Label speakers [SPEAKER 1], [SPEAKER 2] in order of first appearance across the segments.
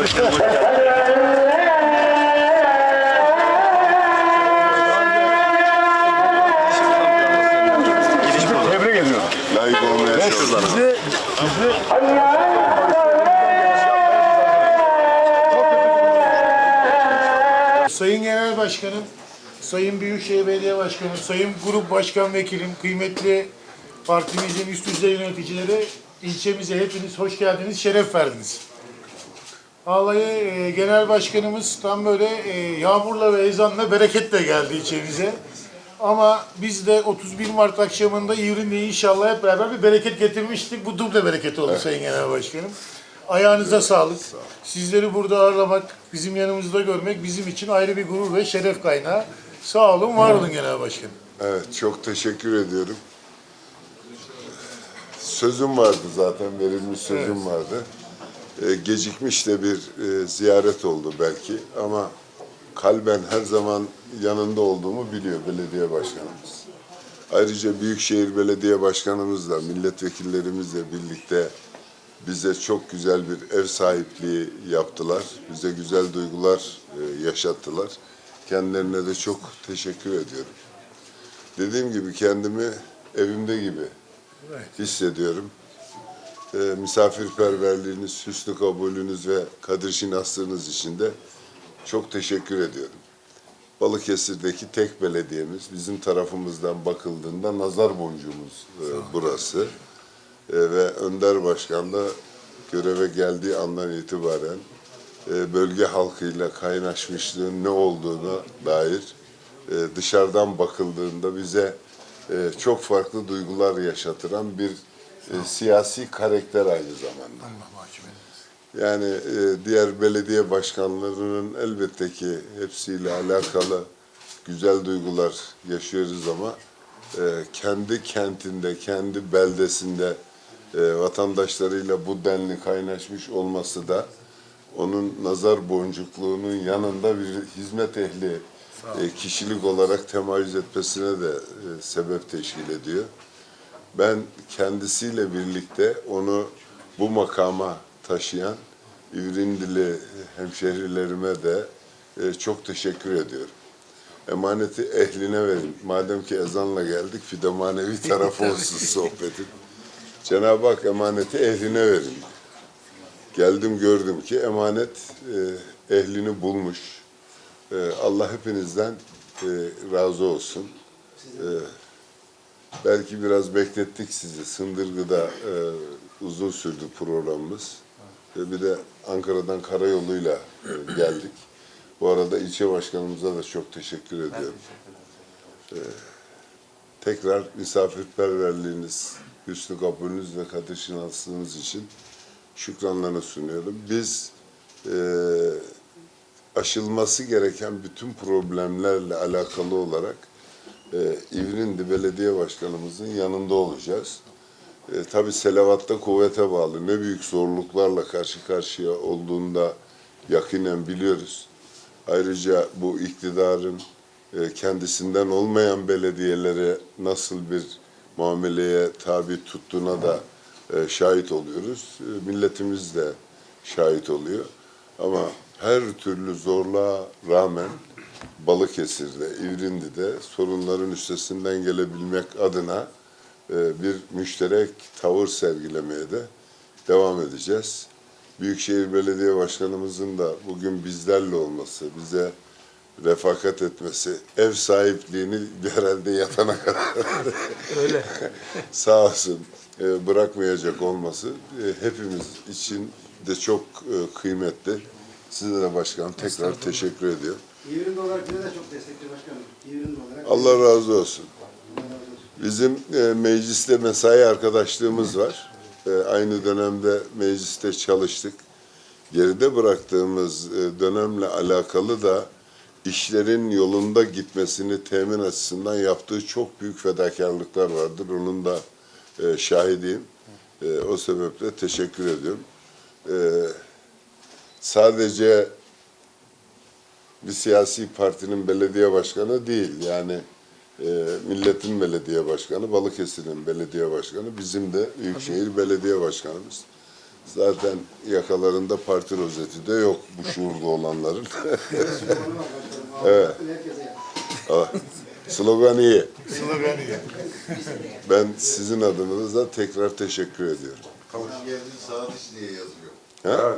[SPEAKER 1] Başkanım.
[SPEAKER 2] Tebrik ediyorum.
[SPEAKER 3] Sayın Genel Başkanım, Sayın Büyükşehir Belediye Başkanı, Sayın Grup Başkan Vekilim, kıymetli partimizin üst düzey yöneticileri, ilçemize hepiniz hoş geldiniz, şeref verdiniz. Vallahi e, Genel Başkanımız tam böyle e, yağmurla ve ezanla bereketle geldi ilçemize. Ama biz de 31 Mart akşamında İvrin'de inşallah hep beraber bir bereket getirmiştik. Bu duble bereket oldu Sayın Genel Başkanım. Ayağınıza sağlık. Sizleri burada ağırlamak, bizim yanımızda görmek bizim için ayrı bir gurur ve şeref kaynağı. Sağ olun, var olun Genel Başkanım.
[SPEAKER 4] Evet, çok teşekkür ediyorum. Sözüm vardı zaten, verilmiş sözüm vardı. Ee, gecikmiş de bir e, ziyaret oldu belki ama kalben her zaman yanında olduğumu biliyor belediye başkanımız. Ayrıca Büyükşehir Belediye Başkanımızla, milletvekillerimizle birlikte bize çok güzel bir ev sahipliği yaptılar. Bize güzel duygular e, yaşattılar. Kendilerine de çok teşekkür ediyorum. Dediğim gibi kendimi evimde gibi hissediyorum. E, misafirperverliğiniz, hüsnü kabulünüz ve kadir şinaslığınız için de çok teşekkür ediyorum. Balıkesir'deki tek belediyemiz, bizim tarafımızdan bakıldığında nazar boncuğumuz e, burası. E, ve Önder Başkan da göreve geldiği andan itibaren e, bölge halkıyla kaynaşmışlığın ne olduğuna dair e, dışarıdan bakıldığında bize e, çok farklı duygular yaşatıran bir e, siyasi karakter aynı zamanda. Yani e, diğer belediye başkanlarının elbette ki hepsiyle alakalı güzel duygular yaşıyoruz ama e, kendi kentinde, kendi beldesinde e, vatandaşlarıyla bu denli kaynaşmış olması da onun nazar boncukluğunun yanında bir hizmet ehli e, kişilik olarak temayüz etmesine de e, sebep teşkil ediyor. Ben kendisiyle birlikte onu bu makama taşıyan İvrindili hemşehrilerime de e, çok teşekkür ediyorum. Emaneti ehline verin. Madem ki ezanla geldik, bir de manevi tarafı olsun sohbetin. Cenab-ı Hak emaneti ehline verin. Geldim gördüm ki emanet e, ehlini bulmuş. E, Allah hepinizden e, razı olsun. E, belki biraz beklettik sizi. Sındırgı'da e, uzun sürdü programımız. Ve bir de Ankara'dan karayoluyla e, geldik. Bu arada ilçe başkanımıza da çok teşekkür ediyorum. E, tekrar misafirperverliğiniz, hüsnü kabulünüz ve kadir şinaslığınız için şükranlarını sunuyorum. Biz e, aşılması gereken bütün problemlerle alakalı olarak e, İvrindi Belediye Başkanımızın yanında olacağız. E, tabii Selavat'ta kuvvete bağlı ne büyük zorluklarla karşı karşıya olduğunda yakinen biliyoruz. Ayrıca bu iktidarın e, kendisinden olmayan belediyelere nasıl bir muameleye tabi tuttuğuna da e, şahit oluyoruz. E, milletimiz de şahit oluyor. Ama her türlü zorluğa rağmen Balıkesir'de, İvrindi'de sorunların üstesinden gelebilmek adına e, bir müşterek tavır sergilemeye de devam edeceğiz. Büyükşehir Belediye Başkanımızın da bugün bizlerle olması, bize refakat etmesi, ev sahipliğini herhalde yatana kadar
[SPEAKER 3] Öyle.
[SPEAKER 4] sağ olsun e, bırakmayacak olması e, hepimiz için de çok kıymetli. Size de başkanım tekrar teşekkür ediyorum.
[SPEAKER 5] İvrindi olarak bize de çok destekli başkanım. İvrindi olarak.
[SPEAKER 4] Allah razı olsun. Bizim e, mecliste mesai arkadaşlığımız var. E, aynı dönemde mecliste çalıştık. Geride bıraktığımız e, dönemle alakalı da işlerin yolunda gitmesini temin açısından yaptığı çok büyük fedakarlıklar vardır. Onun da e, şahidiyim. E, o sebeple teşekkür ediyorum. E, sadece bir siyasi partinin belediye başkanı değil. Yani e, milletin belediye başkanı, Balıkesir'in belediye başkanı, bizim de Büyükşehir Belediye Başkanımız. Zaten yakalarında parti rozeti de yok bu şuurda olanların.
[SPEAKER 5] Evet.
[SPEAKER 4] Ah, Slogan iyi.
[SPEAKER 3] Sloganı ya.
[SPEAKER 4] Ben sizin adınıza tekrar teşekkür ediyorum.
[SPEAKER 2] Hoş geldin sağ dış diye yazıyor.
[SPEAKER 4] Ha?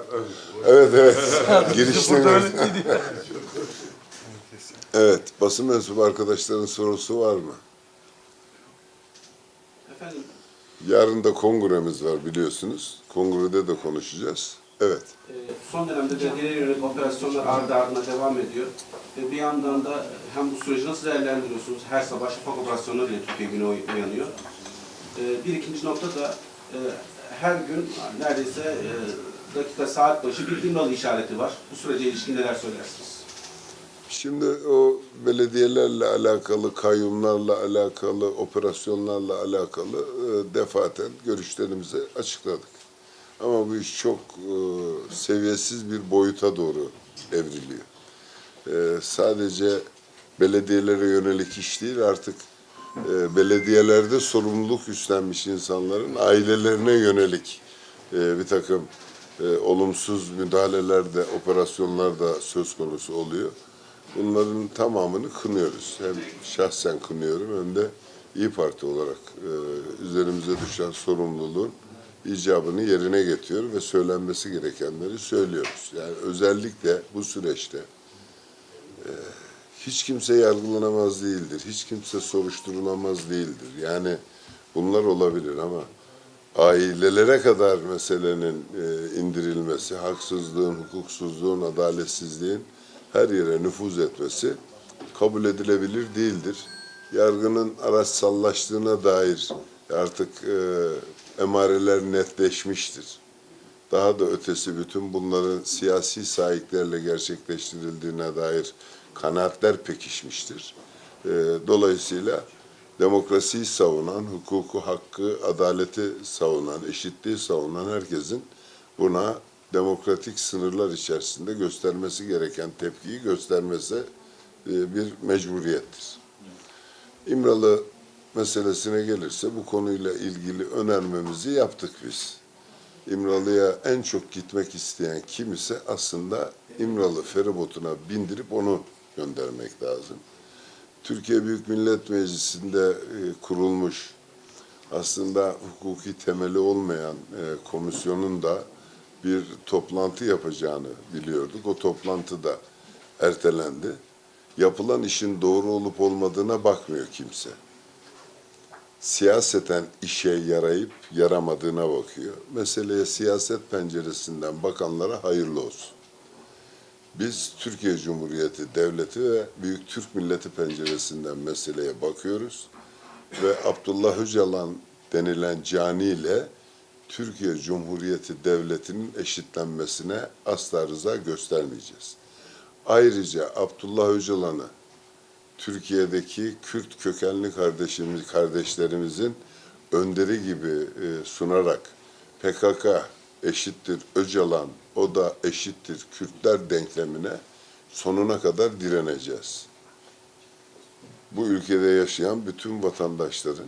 [SPEAKER 4] Evet evet. Girişte
[SPEAKER 3] değil.
[SPEAKER 4] Evet, basın mensubu arkadaşların sorusu var mı?
[SPEAKER 6] Efendim,
[SPEAKER 4] Yarın da kongremiz var biliyorsunuz. Kongrede de konuşacağız. Evet.
[SPEAKER 6] e, son dönemde belediyelere yönelik operasyonlar ardı ardına devam ediyor. Ve bir yandan da hem bu süreci nasıl değerlendiriyorsunuz? Her sabah şafak operasyonlarıyla Türkiye günü uy- uyanıyor. E, Bir ikinci nokta da e, her gün neredeyse e, dakika saat başı bir İmralı işareti var. Bu sürece ilişkin neler söylersiniz?
[SPEAKER 4] Şimdi o belediyelerle alakalı, kayyumlarla alakalı, operasyonlarla alakalı e, defaten görüşlerimizi açıkladık. Ama bu iş çok e, seviyesiz bir boyuta doğru evriliyor. E, sadece belediyelere yönelik iş değil artık e, belediyelerde sorumluluk üstlenmiş insanların ailelerine yönelik e, bir takım e, olumsuz müdahaleler de operasyonlar da söz konusu oluyor. Bunların tamamını kınıyoruz. Hem şahsen kınıyorum hem de İyi Parti olarak e, üzerimize düşen sorumluluğun icabını yerine getiriyor ve söylenmesi gerekenleri söylüyoruz. Yani özellikle bu süreçte e, hiç kimse yargılanamaz değildir. Hiç kimse soruşturulamaz değildir. Yani bunlar olabilir ama ailelere kadar meselenin e, indirilmesi, haksızlığın, hukuksuzluğun, adaletsizliğin her yere nüfuz etmesi kabul edilebilir değildir. Yargının araçsallaştığına dair artık e, emareler netleşmiştir. Daha da ötesi bütün bunların siyasi sahiplerle gerçekleştirildiğine dair kanaatler pekişmiştir. E, dolayısıyla demokrasiyi savunan, hukuku, hakkı, adaleti savunan, eşitliği savunan herkesin buna demokratik sınırlar içerisinde göstermesi gereken tepkiyi göstermesi e, bir mecburiyettir. İmralı meselesine gelirse bu konuyla ilgili önermemizi yaptık biz. İmralı'ya en çok gitmek isteyen kim ise aslında İmralı feribotuna bindirip onu göndermek lazım. Türkiye Büyük Millet Meclisi'nde e, kurulmuş aslında hukuki temeli olmayan e, komisyonun da bir toplantı yapacağını biliyorduk. O toplantı da ertelendi. Yapılan işin doğru olup olmadığına bakmıyor kimse. Siyaseten işe yarayıp yaramadığına bakıyor. Meseleye siyaset penceresinden bakanlara hayırlı olsun. Biz Türkiye Cumhuriyeti Devleti ve Büyük Türk Milleti penceresinden meseleye bakıyoruz ve Abdullah Öcalan denilen cani ile Türkiye Cumhuriyeti Devleti'nin eşitlenmesine asla rıza göstermeyeceğiz. Ayrıca Abdullah Öcalan'ı Türkiye'deki Kürt kökenli kardeşimiz, kardeşlerimizin önderi gibi e, sunarak PKK eşittir Öcalan, o da eşittir Kürtler denklemine sonuna kadar direneceğiz. Bu ülkede yaşayan bütün vatandaşların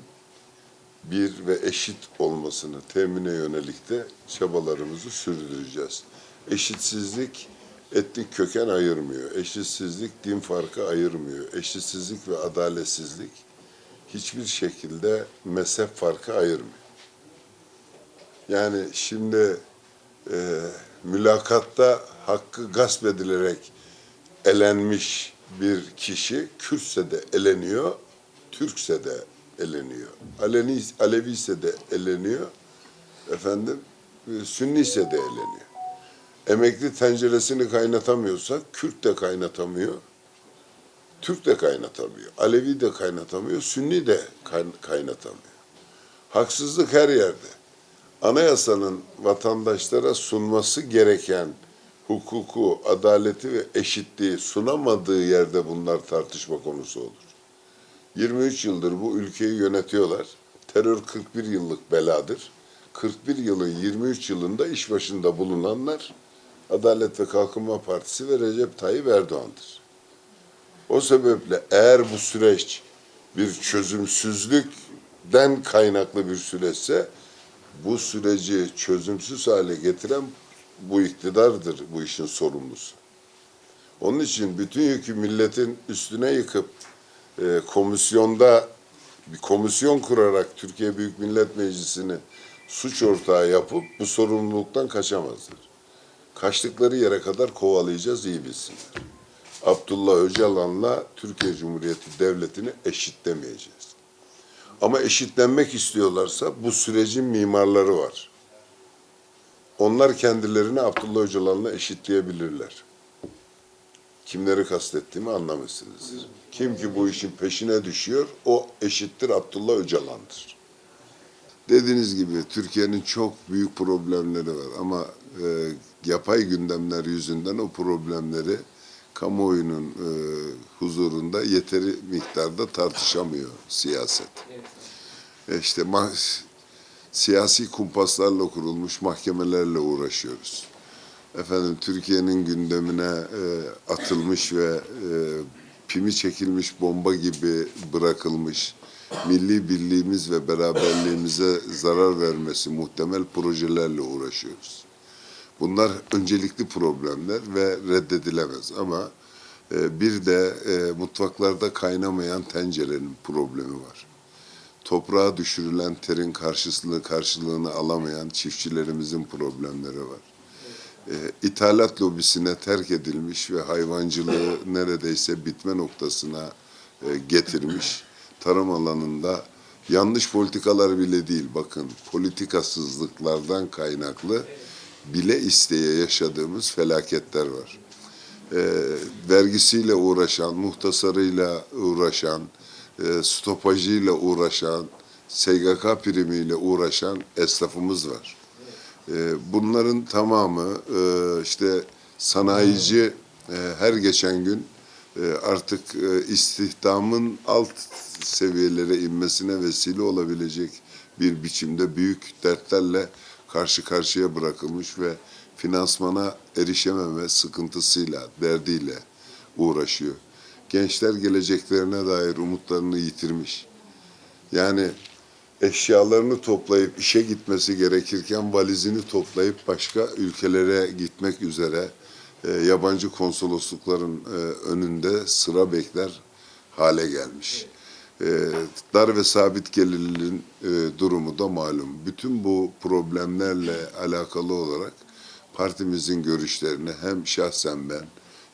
[SPEAKER 4] bir ve eşit olmasını temine yönelik de çabalarımızı sürdüreceğiz. Eşitsizlik etnik köken ayırmıyor. Eşitsizlik din farkı ayırmıyor. Eşitsizlik ve adaletsizlik hiçbir şekilde mezhep farkı ayırmıyor. Yani şimdi e, mülakatta hakkı gasp edilerek elenmiş bir kişi Kürtse de eleniyor, Türkse de eleniyor. Aleni, Alevi ise de eleniyor, efendim e, Sünni ise de eleniyor. Emekli tenceresini kaynatamıyorsa Kürt de kaynatamıyor, Türk de kaynatamıyor, Alevi de kaynatamıyor, Sünni de kay- kaynatamıyor. Haksızlık her yerde. Anayasanın vatandaşlara sunması gereken hukuku, adaleti ve eşitliği sunamadığı yerde bunlar tartışma konusu olur. 23 yıldır bu ülkeyi yönetiyorlar. Terör 41 yıllık beladır. 41 yılın 23 yılında iş başında bulunanlar Adalet ve Kalkınma Partisi ve Recep Tayyip Erdoğan'dır. O sebeple eğer bu süreç bir çözümsüzlükten kaynaklı bir süreçse bu süreci çözümsüz hale getiren bu iktidardır bu işin sorumlusu. Onun için bütün yükü milletin üstüne yıkıp e, komisyonda bir komisyon kurarak Türkiye Büyük Millet Meclisi'ni suç ortağı yapıp bu sorumluluktan kaçamazlar. Kaçtıkları yere kadar kovalayacağız iyi bilsinler. Abdullah Öcalan'la Türkiye Cumhuriyeti Devleti'ni eşitlemeyeceğiz. Ama eşitlenmek istiyorlarsa bu sürecin mimarları var. Onlar kendilerini Abdullah Öcalan'la eşitleyebilirler. Kimleri kastettiğimi anlamışsınız. Kim ki bu işin peşine düşüyor, o eşittir Abdullah Öcalan'dır. Dediğiniz gibi Türkiye'nin çok büyük problemleri var ama e, yapay gündemler yüzünden o problemleri kamuoyunun e, huzurunda yeteri miktarda tartışamıyor siyaset. E işte ma- siyasi kumpaslarla kurulmuş mahkemelerle uğraşıyoruz. Efendim Türkiye'nin gündemine e, atılmış ve e, pimi çekilmiş bomba gibi bırakılmış milli birliğimiz ve beraberliğimize zarar vermesi muhtemel projelerle uğraşıyoruz. Bunlar öncelikli problemler ve reddedilemez ama e, bir de e, mutfaklarda kaynamayan tencerenin problemi var. Toprağa düşürülen terin karşısını karşılığını alamayan çiftçilerimizin problemleri var. E, ithalat lobisine terk edilmiş ve hayvancılığı neredeyse bitme noktasına e, getirmiş tarım alanında yanlış politikalar bile değil bakın politikasızlıklardan kaynaklı bile isteye yaşadığımız felaketler var. E, vergisiyle uğraşan, muhtasarıyla uğraşan, e, stopajıyla uğraşan, SGK primiyle uğraşan esnafımız var. E, bunların tamamı e, işte sanayici e, her geçen gün e, artık e, istihdamın alt seviyelere inmesine vesile olabilecek bir biçimde büyük dertlerle karşı karşıya bırakılmış ve finansmana erişememe sıkıntısıyla, derdiyle uğraşıyor. Gençler geleceklerine dair umutlarını yitirmiş. Yani eşyalarını toplayıp işe gitmesi gerekirken valizini toplayıp başka ülkelere gitmek üzere e, yabancı konsoloslukların e, önünde sıra bekler hale gelmiş. E, dar ve sabit gelirliliğin e, durumu da malum. Bütün bu problemlerle alakalı olarak partimizin görüşlerini hem şahsen ben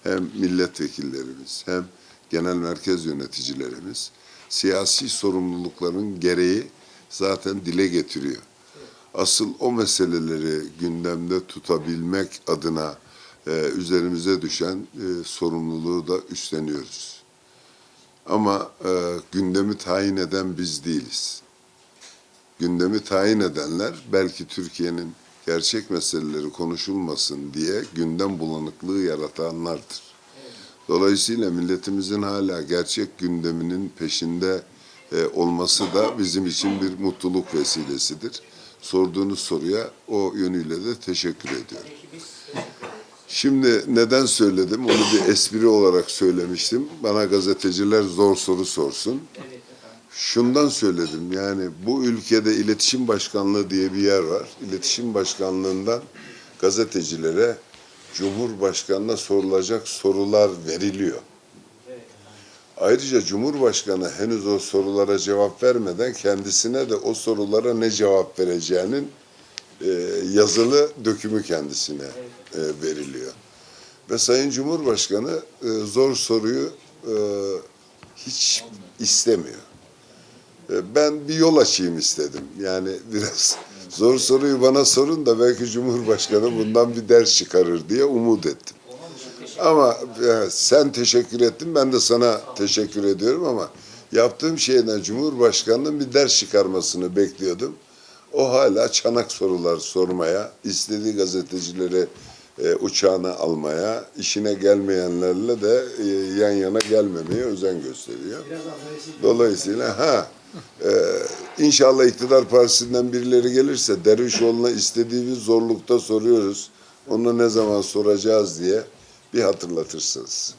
[SPEAKER 4] hem milletvekillerimiz hem genel merkez yöneticilerimiz siyasi sorumlulukların gereği zaten dile getiriyor. Asıl o meseleleri gündemde tutabilmek adına e, üzerimize düşen e, sorumluluğu da üstleniyoruz. Ama e, gündemi tayin eden biz değiliz. Gündemi tayin edenler belki Türkiye'nin gerçek meseleleri konuşulmasın diye gündem bulanıklığı yaratanlardır. Dolayısıyla milletimizin hala gerçek gündeminin peşinde e, olması da bizim için bir mutluluk vesilesidir. Sorduğunuz soruya o yönüyle de teşekkür ediyorum. Şimdi neden söyledim? Onu bir espri olarak söylemiştim. Bana gazeteciler zor soru sorsun. Şundan söyledim yani bu ülkede iletişim başkanlığı diye bir yer var. İletişim başkanlığından gazetecilere Cumhurbaşkanına sorulacak sorular veriliyor. Ayrıca Cumhurbaşkanı henüz o sorulara cevap vermeden kendisine de o sorulara ne cevap vereceğinin e, yazılı dökümü kendisine e, veriliyor. Ve Sayın Cumhurbaşkanı e, zor soruyu e, hiç istemiyor. E, ben bir yol açayım istedim. Yani biraz zor soruyu bana sorun da belki Cumhurbaşkanı bundan bir ders çıkarır diye umut ettim. Ama e, sen teşekkür ettin, ben de sana teşekkür ediyorum ama yaptığım şeyden Cumhurbaşkanı'nın bir ders çıkarmasını bekliyordum. O hala çanak sorular sormaya, istediği gazetecileri e, uçağına almaya, işine gelmeyenlerle de e, yan yana gelmemeye özen gösteriyor. Dolayısıyla ha e, inşallah iktidar partisinden birileri gelirse Dervişoğlu'na istediği zorlukta soruyoruz. Onu ne zaman soracağız diye bir hatırlatırsınız.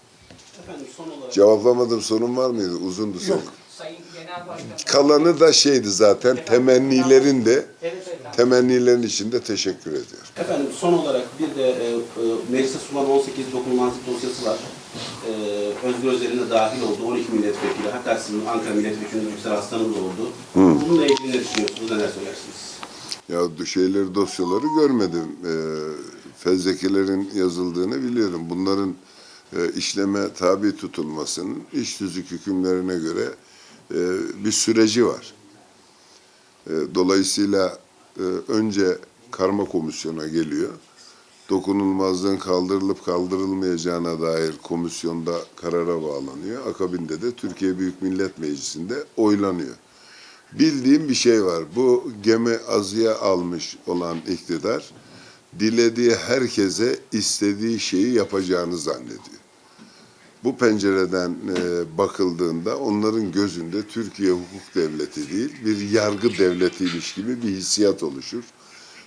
[SPEAKER 6] Efendim son olarak
[SPEAKER 4] Cevaplamadığım sorun var mıydı? Uzundu soru.
[SPEAKER 7] Sayın Genel Başkan.
[SPEAKER 4] Kalanı da şeydi zaten temennilerin de
[SPEAKER 7] Evet evet
[SPEAKER 4] temennilerin için de teşekkür ediyorum.
[SPEAKER 6] Efendim son olarak bir de e, e, meclise sunulan 18 dokunulmazlık dosyası var. E, Özgür Özel'in de dahil olduğu 12 milletvekili, hatta sizin Ankara milletvekili Yüksel Aslan'ın da olduğu. Bununla ilgili ne düşünüyorsunuz, neler söylersiniz?
[SPEAKER 4] Ya şeyleri dosyaları görmedim. Ee, fezlekelerin yazıldığını biliyorum. Bunların e, işleme tabi tutulmasının iş tüzük hükümlerine göre e, bir süreci var. E, dolayısıyla e, önce karma komisyona geliyor. Dokunulmazlığın kaldırılıp kaldırılmayacağına dair komisyonda karara bağlanıyor. Akabinde de Türkiye Büyük Millet Meclisi'nde oylanıyor. Bildiğim bir şey var. Bu gemi azıya almış olan iktidar dilediği herkese istediği şeyi yapacağını zannediyor. Bu pencereden e, bakıldığında onların gözünde Türkiye hukuk devleti değil, bir yargı devletiymiş gibi bir hissiyat oluşur.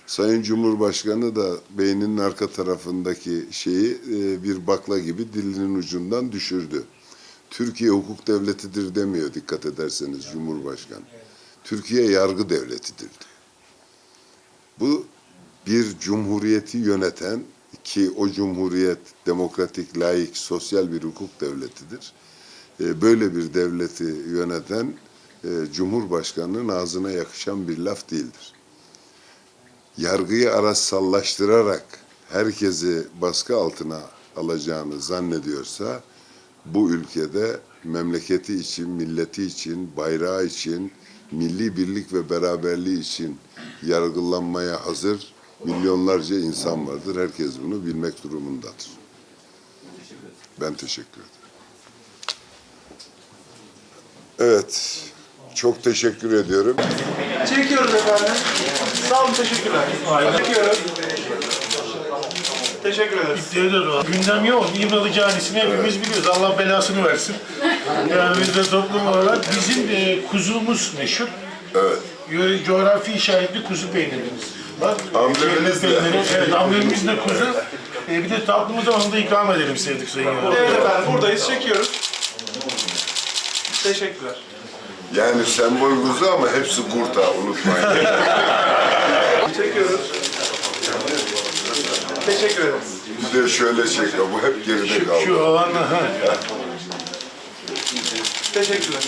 [SPEAKER 4] Sayın Cumhurbaşkanı da beyninin arka tarafındaki şeyi e, bir bakla gibi dilinin ucundan düşürdü. Türkiye hukuk devletidir demiyor dikkat ederseniz Cumhurbaşkanı. Türkiye yargı devletidir diyor. Bu bir cumhuriyeti yöneten ki o cumhuriyet demokratik, layık, sosyal bir hukuk devletidir. E, Böyle bir devleti yöneten e, Cumhurbaşkanının ağzına yakışan bir laf değildir. Yargıyı araçsallaştırarak herkesi baskı altına alacağını zannediyorsa bu ülkede memleketi için, milleti için, bayrağı için, milli birlik ve beraberliği için yargılanmaya hazır milyonlarca insan vardır. Herkes bunu bilmek durumundadır. Ben teşekkür ederim. Evet, çok teşekkür ediyorum.
[SPEAKER 1] Çekiyoruz efendim. Sağ olun, teşekkürler. Çekiyoruz. Teşekkür ederiz.
[SPEAKER 3] Diyorlar o. Gündem yoğun. İmralı canisini hepimiz biliyoruz. Allah belasını versin. Yani biz de toplum olarak bizim e, kuzumuz meşhur.
[SPEAKER 4] Evet.
[SPEAKER 3] Yöre- Coğrafi işaretli kuzu peynirimiz. Bak,
[SPEAKER 4] Amblemimiz de.
[SPEAKER 3] peyniri, Evet, amblemimiz de kuzu. E, bir de tatlımızı onu da ikram edelim sevdik sayın yönetmenim.
[SPEAKER 1] Evet efendim, buradayız. Çekiyoruz. Teşekkürler.
[SPEAKER 4] Yani sembol kuzu ama hepsi kurt ha unutmayın.
[SPEAKER 1] Çekiyoruz. Teşekkür ederiz.
[SPEAKER 4] Bir de şöyle çek bu hep geride kaldı.
[SPEAKER 3] Şu alanla ha.
[SPEAKER 1] Teşekkürler.